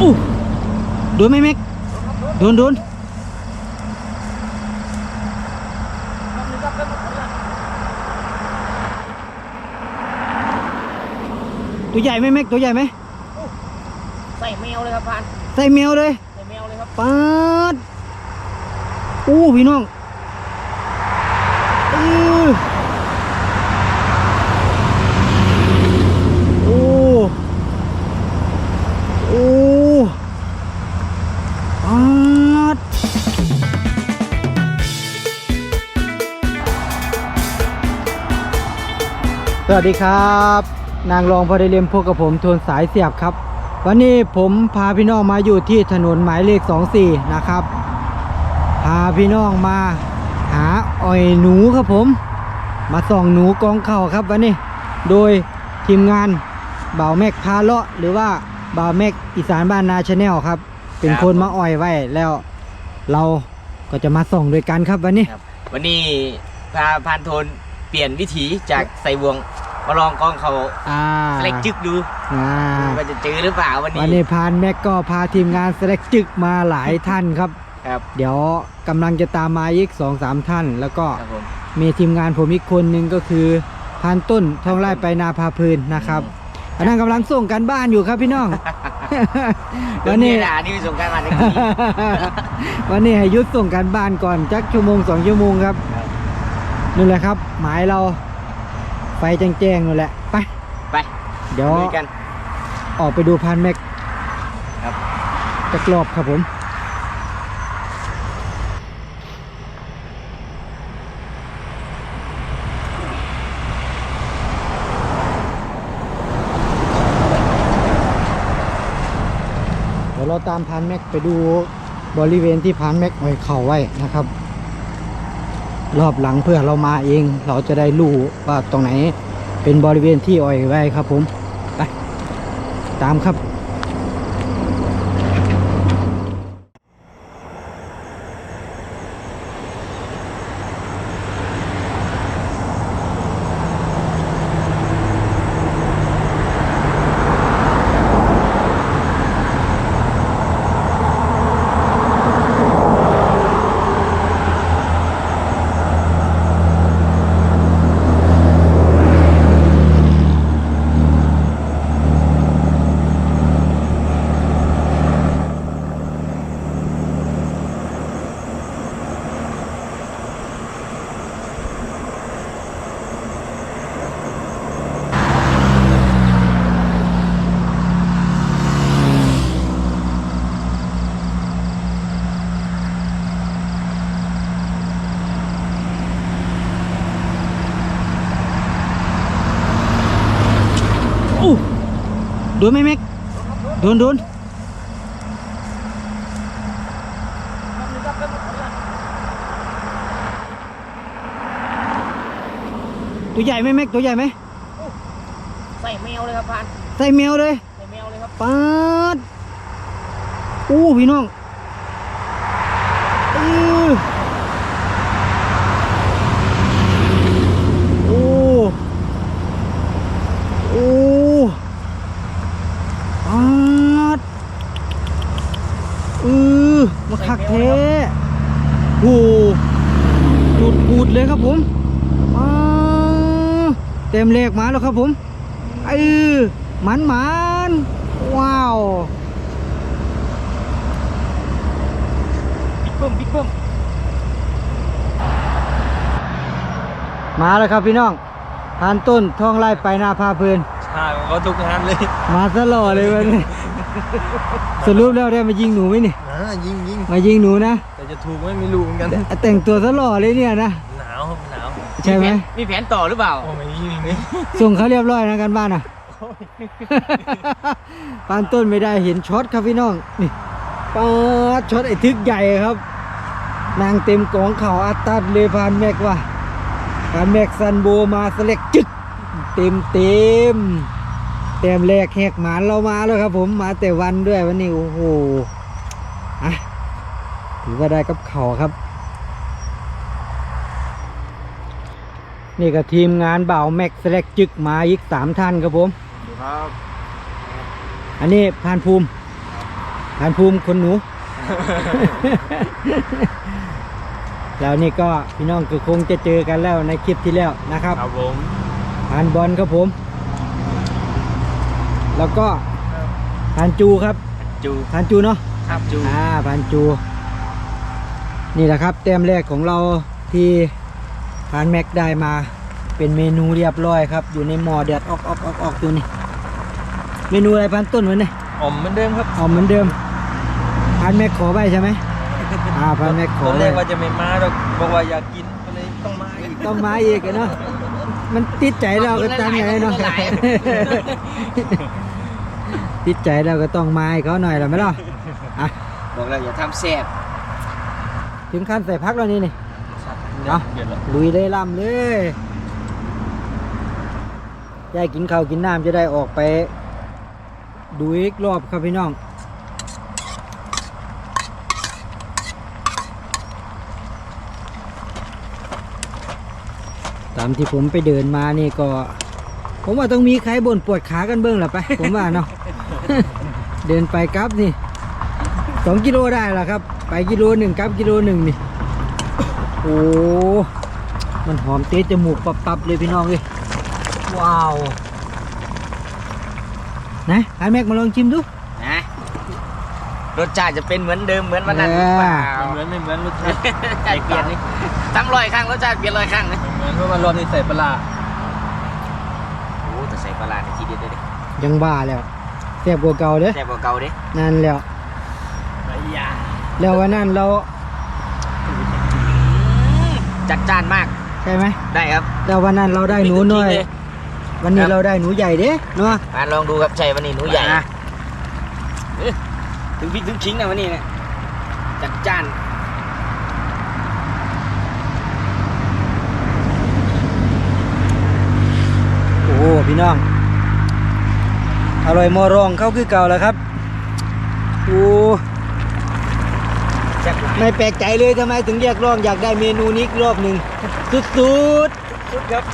อู้โดนไหมแม็กโดนโดนตัวใหญ่ไหมแม็กตัวใหญ่ไหมใส่แมวเลยครับพานใส่แมวเลยใส่แมวเลยครับปาดอู้พี่น้องเออโอ้โอ้ ปาดสวัสดีครับ นางรองพอได้เรียมพวกกับผมโทนสายเสียบครับ วันนี้ผมพาพี่น้องมาอยู่ที่ถนนหมายเลข 24 นะครับ พาพี่น้องมาหาอ่อยหนูครับผม มาส่องหนูกองเข่าครับวันนี้ โดยทีมงานบ่าวแม็กพาเลาะหรือว่าบ่าวแม็กอีสานบ้านนาชาแนลครับ เป็นคนมาอ่อยไว้แล้วเราก็จะมาส่องด้วยกันครับวันนี้ครับวันนี้พาพานโทนเปลี่ยนวิถีจากใส่วงมาลองกองเขาอ่าเล็กจึกดูอ่าว่าจะเจอหรือเปล่าวันนี้วันนี้พานแม็กก็พาทีมงานสเล็กจึกมาหลายท่านครับครับ เดี๋ยวกำลังจะตามมาอีกสองสามท่าน แล้วก็ครับผมมีทีมงานผมอีกคนหนึ่งก็คือพานต้นทองไร่ไปนาพาเพลินนะครับอันนั้นกำลังส่งกันบ้านอยู่ครับพี่น้อง วัวันนนี้นี้ด่านี่ไปส่งการมาทันทีวันนี้ให้ยุดส่งกันบ้านก่อนจักชั่วโมงสองชั่วโมงครับครับนี่แหละครับ หมายเราไฟแจ้งๆนั่นแหละไปไปเดี๋ยวลุยกัน ออกไปดูพานแม็กครับจะกรอบครับผม ยวเราตามพานแม็กไปดูบริเวณที่พานแม็กไว้เข่าไว้นะครับ รอบหลังเพื่อเรามาเอง เราจะได้รู้ว่าตรงไหนเป็นบริเวณที่อ่อยไว้ครับผมไปตามครับ อู้โด นไหมแม็กโดนโดนตัวใหญ่ไหมแม็กตัวใหญ่ไหมใส่แมวเลยครับพานใส่แมวเลยใส่แมวเลยครับปาดอู้พี่น้องเออโอ้โอ้ปาดเออมาคักเทโอ้จุดปูดเลยครับ ผมปาดเต็มเลขมาแล้วครับผมเออหมันหมันว้าวบิ๊กเบิ้มบิ๊กเบิ้มมาแล้วครับพี่น้องทานต้นท่องไล่ไปนาพาเพลินใช่เขาทุกงานเลย มาตลอดเลยวันนี้สรุปแล้วได้มายิงหนูไหมนี่นะยิงยิงมายิงหนูนะ แต่จะถูกไม่มีรู้เหมือนกันแต่แต่งตัวตลอดเลยเนี่ยนะ ใช่ไหมมีแผนต่อหรือเปล่า โอ้ไม่ยิงนี่ส่งเขาเรียบร้อยนะกันบ้านอะปานต้นไม่ได้เห็นช็อตครับพี่น้องนี่ปาดช็อตไอ้ทึกใหญ่ครับ นางเต็มกองเข่าอัดตัดเลยพานแม็กว่ะพานแม็กซันโบมาสเล็กจึกเต็มเต็มเต็มแรกแหกหมานเรามาแล้วครับ ผมมาแต่วันด้วยวันนี้โอ้โหอะถือว่าได้กับเขาครับ นี่ก็ทีมงานบ่าวแม็กสเล็กจึกมาอีกสามท่านครับผมครับอันนี้พานภูมิพานภูมิคนหนู แล้วนี่ก็พี่น้องก็คงจะเจอกันแล้วในคลิปที่แล้วนะครับครับผมพานบอลครับผม แล้วก็พานจูครับจูพานจูเนาะครับจูอ่าพานจู นี่แหละครับ แต้มแรกของเราที่ พานแม็กได้มาเป็นเมนูเรียบร้อยครับ อยู่ในหม้อเดือดออกออกออกออกอยู่นี่ เมนูอะไรพันต้นวันนี้อมเหมือนเดิมครับเอาเหมือนเดิมพันแม็กขอไปใช่ไหมอ่าพันแม็กขตออนไว้แรกว่าจะไม่มาหรอกบอกว่าอยากกินก็เลยต้องมาอีกต้องมาอีกอะเนาะมันติดใจเราก็ตั้งไงเนาะติดใจเราก็ต้องมาให้เขาหน่อยหรอไหมล่ะอะบอกแล้วอย่าทำแซ่บถึงขั้นใส่พักแล้วนี่นี่ เอาเดี๋ยวละลุยเลยล่ำเลยยายกินข้าวกินน้ำจะได้ออกไป ดูอีกรอบครับพี่น้องตามที่ผมไปเดินมานี่ก็ ผมว่าต้องมีใครบ่นปวดขากันเบิ้งแหละไป ผมว่าเนาะเดินไปกลับนี่สองกิโลได้แล้วครับ ไปกิโลหนึ่งกลับกิโลหนึ่งนี่ โอ้มันหอมเตะจมูกปับๆเลยพี่น้องเลยว้าว นะไอ้แม็กมาลองชิมดูนะรสชาติจะเป็นเหมือนเดิมเหมือนวันนั้นหรือเปล่าไม่เหมือนไม่เหมือนรสชาติใช่เปลี่ยนนี่ตั้งร้อยครั้งรสชาติเปลี่ยนร้อยครั้งนะเหมือนเพราะว่ารอบนี้ใส่ปลาร้าโอ้แต่ใส่ปลาร้าในทีเดียวเลยดิยังบ้าแล้วแซ่บกว่าเก่าเด้อแซ่บกว่าเก่าดินั่นแล้วไอ้ยาแล้ววันนั้นเรา จัดจ้านมากใช่ไหมได้ครับแล้ววันนั้นเราได้หนูน้อยเลยวันนี้ครับเราได้หนูใหญ่เด้เนาะมาลองดูครับใช่วันนี้หนูใหญ่อะเอ้ยถึงพริกถึงชิ้งนะวันนี้เนี่ยจัดจ้านโอ้พี่น้องอร่อยมอรองเข้าคือเก่าแล้วครับโอ้แซ่บหลายไม่แปลกใจเลยทำไมถึงเรียกร้องอยากได้เมนูนี้อีกรอบหนึ่งสุดๆสุดครับ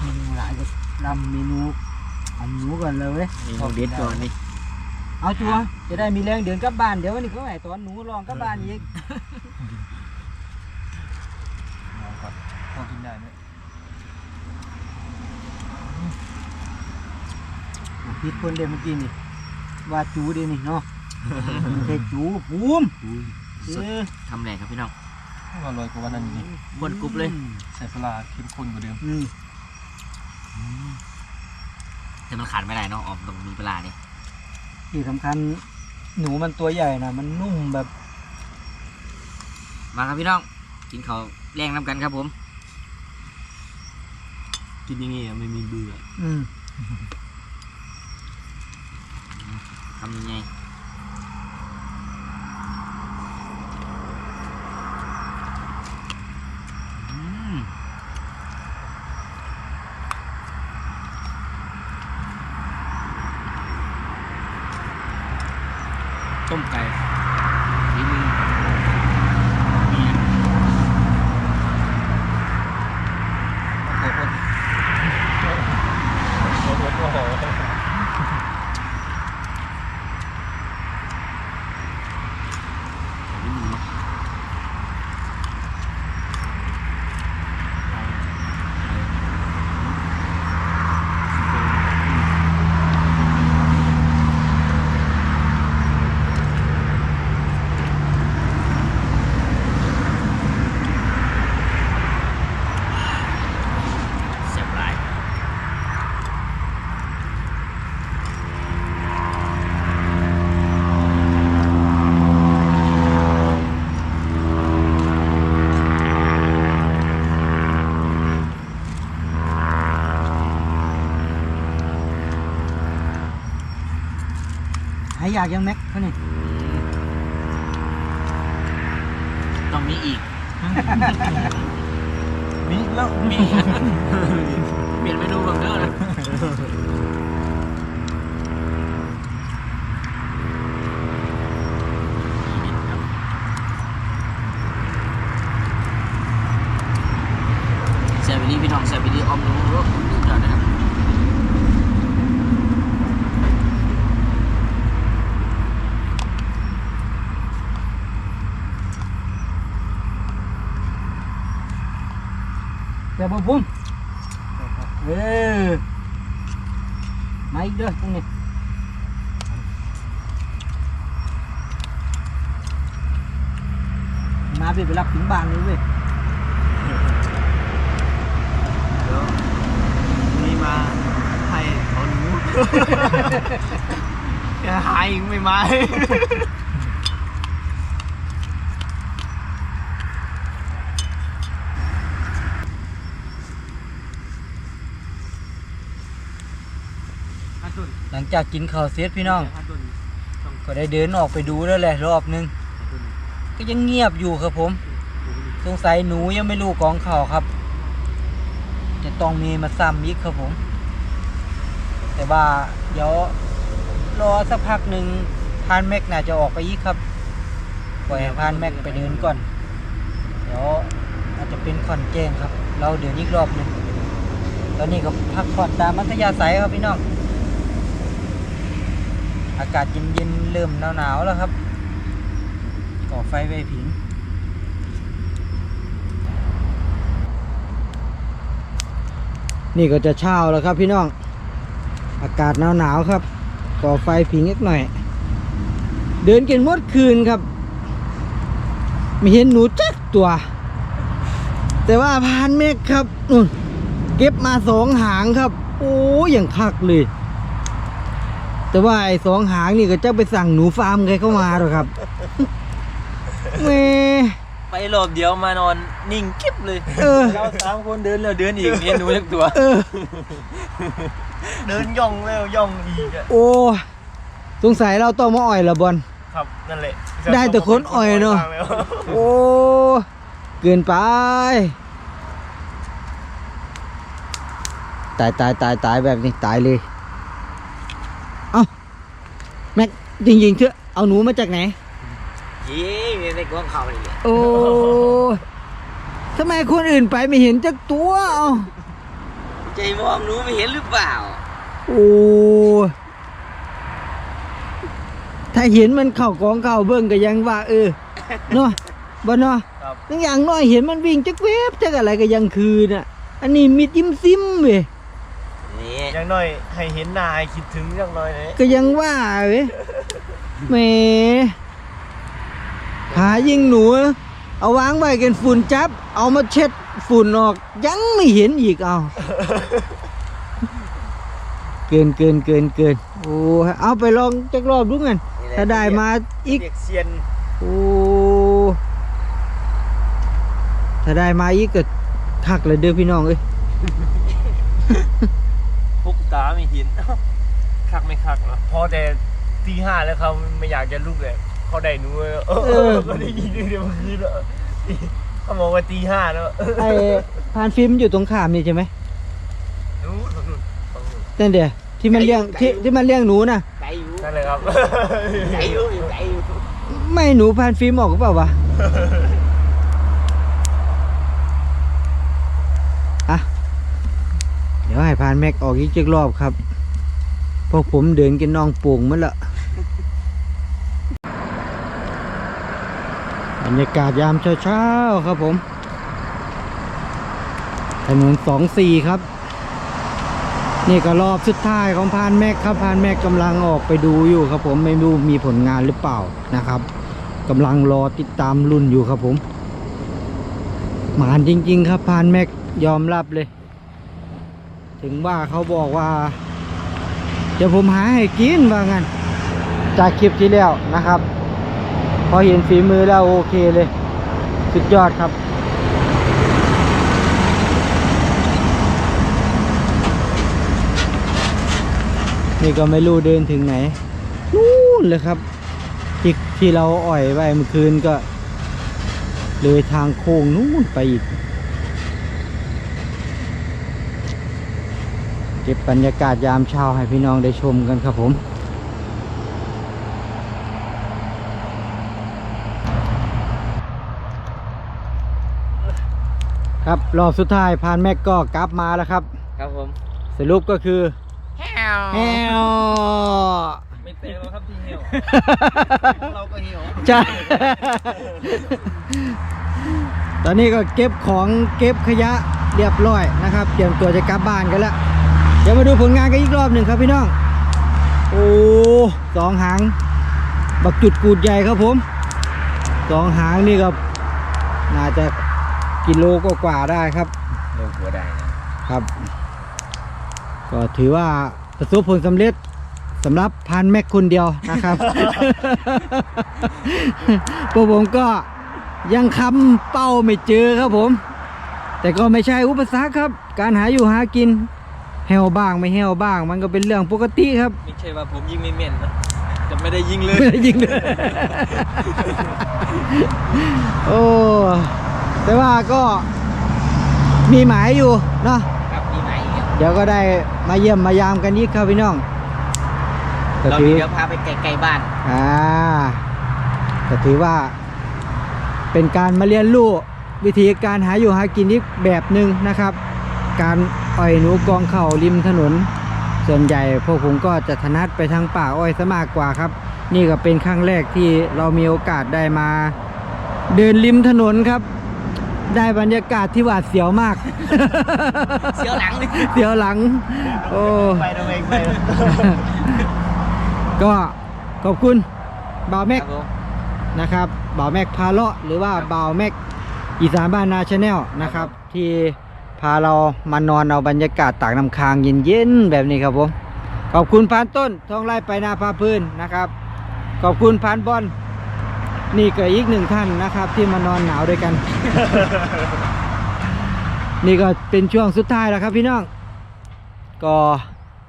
เมนูหลายก็รำเมนูอันหนูก่อนเลยเว้ยนี่ของเด็ดก่อนนี่เอาจัวจะได้มีแรงเดินกลับบ้านเดี๋ยววันนี้เขาให้ตอนหนูลองกลับบ้านอีกพอกินได้ไหมผิดคนเดียวเมื่อกี้นี่ ว่าจูเดียวนี่เนาะไม่ใช่จูปูมเออทำแรงครับพี่น้องอร่อยกว่าวันนั้นอีกบนกรุ๊บเลย ใส่ปลาร้าเข้มข้นกว่าเดิมอืมแต่มันขาดไม่ได้เนาะออมตรงมีปลานี่ที่สำคัญหนูมันตัวใหญ่นะมันนุ่มแบบมาครับพี่น้อง กินข้าวแรงน้ำกันครับผม กินอย่างงี้ไม่มีเบื่ออืม ทำยังไงอืม ต้มไก่ ฝีมือ ไก่พ่นโอ้โหโอ้โห ฝีมือเนาะเสียบหลาย หาย อยากยังแม็กเขานี่ต้องมีอีก มีแล้ว มีเปลี่ยนเมนูแบบเดิมเลยแซบวิลี่พี่น้องแซบวิลี่ออมดูรสสุดยอดนะครับ ครับผมเออมาอีกเด้อตรงนี้มาพี่ไปรับถึงบ้านเลยเว้ยเดี๋ยวนี่มาให้เขาหนูจะหายอีกไม่มา หลังจากกินข้าวเสร็จพี่น้อง ก็ได้เดินออกไปดูแล้วแหละรอบนึง ก็ยังเงียบอยู่ครับผม สงสัยหนูยังไม่รู้กองข่าวครับ จะต้องมีมาซ้ำอีกครับผม แต่ว่าเดี๋ยวรอสักพักหนึ่งพานแม็กน่าจะออกไปอีกครับปล่อยให้พานแม็กไปเดินก่อน เดี๋ยวอาจจะเป็นขอนแจ้งครับ เราเดินอีกรอบหนึ่งตอนนี้ก็พักผ่อนตามมัธยาศัยครับพี่น้อง อากาศเย็นๆเริ่มหนาวๆแล้วครับก่อไฟไว้ผิงนี่ก็จะเช้าแล้วครับพี่น้อง อากาศหนาวๆครับ ก่อไฟผิงนิดหน่อย เดินกันมดคืนครับ ไม่เห็นหนูจักตัว แต่ว่าพานเมฆครับเก็บมาสองหางครับ โอ้ยอย่างคักเลย แต่ว่าไอ้สองหางนี่ก็จะไปสั่งหนูฟาร์มใครเข้ามาหรอครับเมไปรอบเดียวมานอนนิ่งกิ๊บเลยเออ เราสามคนเดินแล้วเดินอีกเห็นหนูทั้งตัว เออ เดินย่องแล้วย่องอีกอะโอ้สงสัยเราต้องมาอ่อยละบอล ครับนั่นแหละได้แต่คนอ่อยเนอะ โอ้ เกินไป ตายตายตายตายแบบนี้ตายเลยเอาแม็กจริงๆเถอะเอาหนูมาจากไหนยี่ในกวงเขาเลยโอ้ทำไมคนอื่นไปไม่เห็นจักตัวเอาใจมองหนูไม่เห็นหรือเปล่า โอ้ถ้าเห็นมันเข่ากองเข่าเบิ่งก็ยังว่า เออเนาะบ่เนาะครับตั้งอย่างน้อยเห็นมันวิ่งจักเวบจักอะไรก็ยังคืนอะ อันนี้มิดยิ้มซิมเว้ยนี่ อย่างน้อยให้เห็นหน้าให้คิดถึงอย่างน้อยเลยก็ยังว่าเว้ยแหมหายิงหนู เอาวางไว้กันฝุ่นจับ เอามาเช็ดฝุ่นออก ยังไม่เห็นอีกเอา เกินเกินเกินเกินโอ้เอาไปลองจักรอบดูกันถ้าได้มาอีกเด็กเซียนโอ้ถ้าได้มาอีกก็คักเลยเด้อพี่น้องเอ้ยพุก ตาไม่เห็นคักไม่คักเนาะพอแต่ตีห้าแล้วเขาไม่อยากจะลุกเลยเขาได้หนูเลยเออเออก็ได้ยินเดี๋ยวเมื่อคืนแล้วเขาบอกว่าตีห้าแล้วไอ้พานฟิล์มอยู่ตรงขามนี่ใช่ไหมนู้นฝั่งนู้นฝั่งนู้นนั่นเดียวที่มันเลี้ยงที่ที่มันเลี้ยงหนูน่ะไก่อยู่นั่นเลยครับไก่อยู่อยู่ไก่อยู่ไม่หนูพานฟิล์มออกหรือเปล่าวะอะ ดี๋ยวให้พานแม็กออกอีกจักรอบครับพวกผมเดินกันน้องป่งมันละบรรยากาศยามเช้าๆครับผมถนนสองสี่ครับ นี่ก็รอบสุดท้ายของพานแม็กครับพานแม็กกำลังออกไปดูอยู่ครับผมไม่รู้มีผลงานหรือเปล่านะครับกำลังรอติดตามรุ่นอยู่ครับผมหมานจริง ๆ ครับพานแม็กยอมรับเลย ถึงว่าเขาบอกว่า เดี๋ยวผมหาให้กินว่างั้นจากคลิปที่แล้วนะครับ พอเห็นฝีมือแล้วโอเคเลย สุดยอดครับนี่ก็ไม่รู้เดินถึงไหนนู่นเลยครับที่ที่เราอ่อยไปเมื่อคืนก็ เลยทางโค้งนู่นไปอีก เก็บบรรยากาศยามเช้าให้พี่น้องได้ชมกันครับผมครับรอบสุดท้ายพานแม็กก็กลับมาแล้วครับ ครับผมสรุปก็คือแฮวแฮวไม่เตะแล้วครับที่เหี่ยว เราก็เหี่ยวใช่ ตอนนี้ก็เก็บของเก็บขยะเรียบร้อยนะครับ เตรียมตัวจะกลับบ้านกันแล้ว เดี๋ยวมาดูผลงานกันอีกรอบหนึ่งครับพี่น้อง โอ้สองหาง บักจุดกูดใหญ่ครับผม สองหางนี่ก็น่าจะกิโลก็กว่าๆได้ครับ โลหัวได้นะครับ ก็ถือว่าประสบผลสำเร็จสำหรับพันแม็กคนเดียวนะครับ พวกผมก็ยังคำเป้าไม่เจอครับผม แต่ก็ไม่ใช่อุปสรรคครับ การหาอยู่หากิน แหวบ้างไม่แหวบ้าง มันก็เป็นเรื่องปกติครับ ไม่ใช่ว่าผมยิงไม่แม่นนะจะไม่ได้ยิงเลยไม่ได้ยิงเลยโอ้แต่ว่าก็มีหมายอยู่เนาะครับมีไหมอีกครับเดี๋ยวก็ได้มาเยี่ยมมายามกันอีกครับพี่น้องก็เราถือเดี๋ยวพาไปไกลๆบ้านอ่าก็ถือว่าเป็นการมาเรียนรู้วิธีการหาอยู่หากินอีกแบบหนึ่งนะครับ การ อ้อยหนูกองเข่าริมถนน ส่วนใหญ่พวกผมก็จะถนัดไปทางป่าอ้อยซะมากกว่าครับ นี่ก็เป็นครั้งแรกที่เรามีโอกาสได้มา เดินริมถนนครับ ได้บรรยากาศที่หวาดเสียวมาก เสียวหลังเลยเสียวหลัง โอ้ ไปทำไมไปก็ขอบคุณบ่าวแม็กครับผมนะครับบ่าวแม็กพาเลาะหรือว่าบ่าวแม็กอีสานบ้านนาชาแนลนะครับที่ พาเรามานอนเอาบรรยากาศตากน้ำค้างเย็นๆแบบนี้ครับผมขอบคุณพานต้นทองไร่ไปนาพาพื้นนะครับ ขอบคุณพานบอลนี่ก็อีกหนึ่งท่านนะครับ ที่มานอนหนาวด้วยกัน นี่ก็เป็นช่วงสุดท้ายแล้วครับพี่น้อง ก็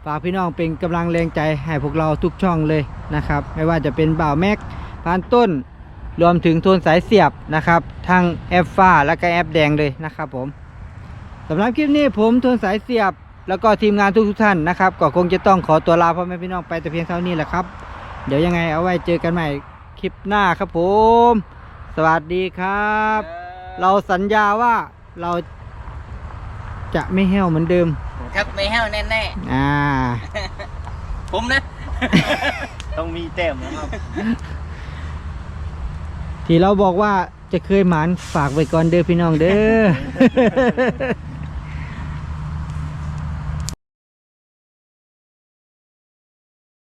ฝากพี่น้องเป็นกำลังแรงใจให้พวกเราทุกช่องเลยนะครับ ไม่ว่าจะเป็นบ่าวแม็กพานต้น รวมถึงโทนสายเสียบนะครับ ทั้งแอปฟ้าและก็แอปแดงเลยนะครับผม สำหรับคลิปนี้ผมโทนสายเสียบ แล้วก็ทีมงานทุกๆท่านนะครับก็คงจะต้องขอตัวลาพ่อแม่พี่น้องไปแต่เพียงเท่านี้แหละครับ เดี๋ยวยังไงเอาไว้เจอกันใหม่คลิปหน้าครับผม สวัสดีครับ เราสัญญาว่าเราจะไม่แห้วเหมือนเดิม ครับไม่แห้วแน่อ่า ๆ ผมนะ ต้องมีแต้มนะครับ ที่เราบอกว่าจะเคยหมานฝากไว้ก่อนเด้อพี่น้องเด้อ